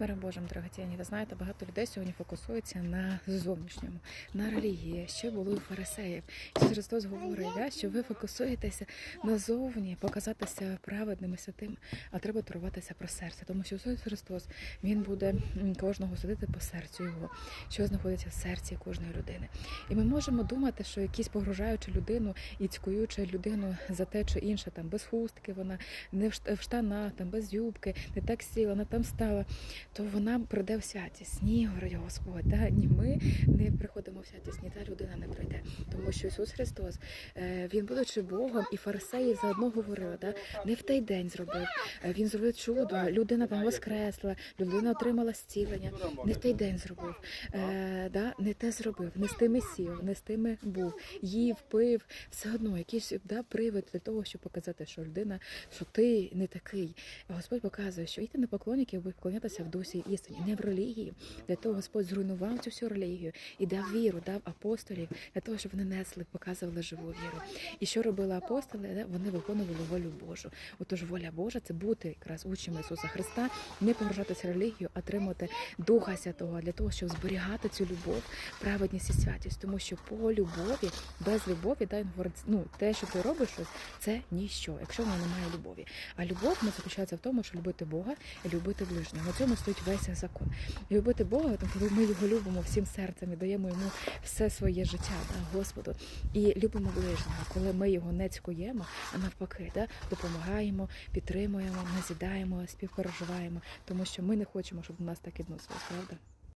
Миром Божим, дорогоцінні, ви знаєте, багато людей сьогодні фокусуються на зовнішньому, на релігії. Ще було у фарисеїв. Ісус Христос говорить, да, що ви фокусуєтеся назовні, показатися праведним і святим, а треба туруватися про серце. Тому що Ісус Христос Він буде кожного судити по серцю його, що знаходиться в серці кожної людини. І ми можемо думати, що якісь погружаючи людину і цькуючи людину за те, чи інше там без хустки, вона не в штанах, там без юбки, не так сіла, не там стала, то вона прийде в святість. Ні, говорить Господь, да? ні ми не приходимо в святість, ні та людина не прийде. Тому що Ісус Христос, е, Він, будучи Богом, і фарисеї заодно говорили, да? не в той день зробив. Е, Він зробив чудо, людина там воскресла, людина отримала зцілення. Не в той день зробив, е, да? не те зробив, не з тими сів, не з тими був, їв, пив, все одно якийсь да, привид для того, щоб показати, що людина, що ти не такий. Господь показує, що йти на поклонників, поклонятися в дусі істині, не в релігії. Для того Господь зруйнував цю всю релігію і дав віру, дав апостолів для того, щоб вони несли, показували живу віру. І що робили апостоли? Вони виконували волю Божу. Отож, воля Божа це бути якраз учнями Ісуса Христа, не погружатися релігію, а отримати Духа Святого для того, щоб зберігати цю любов, праведність і святість. Тому що по любові, без любові, да, він говорить, ну те, що ти робиш щось, це ніщо, якщо воно немає любові. А любов не заключається в тому, що любити Бога і любити ближнього. На цьому стоїть весь закон. Любити Бога, тому коли ми його любимо всім серцем і даємо йому все своє життя, да, Господу, і любимо ближнього, коли ми його не цькуємо, а навпаки, да, допомагаємо, підтримуємо, назідаємо, співпереживаємо, тому що ми не хочемо, щоб у нас так відносилось, правда?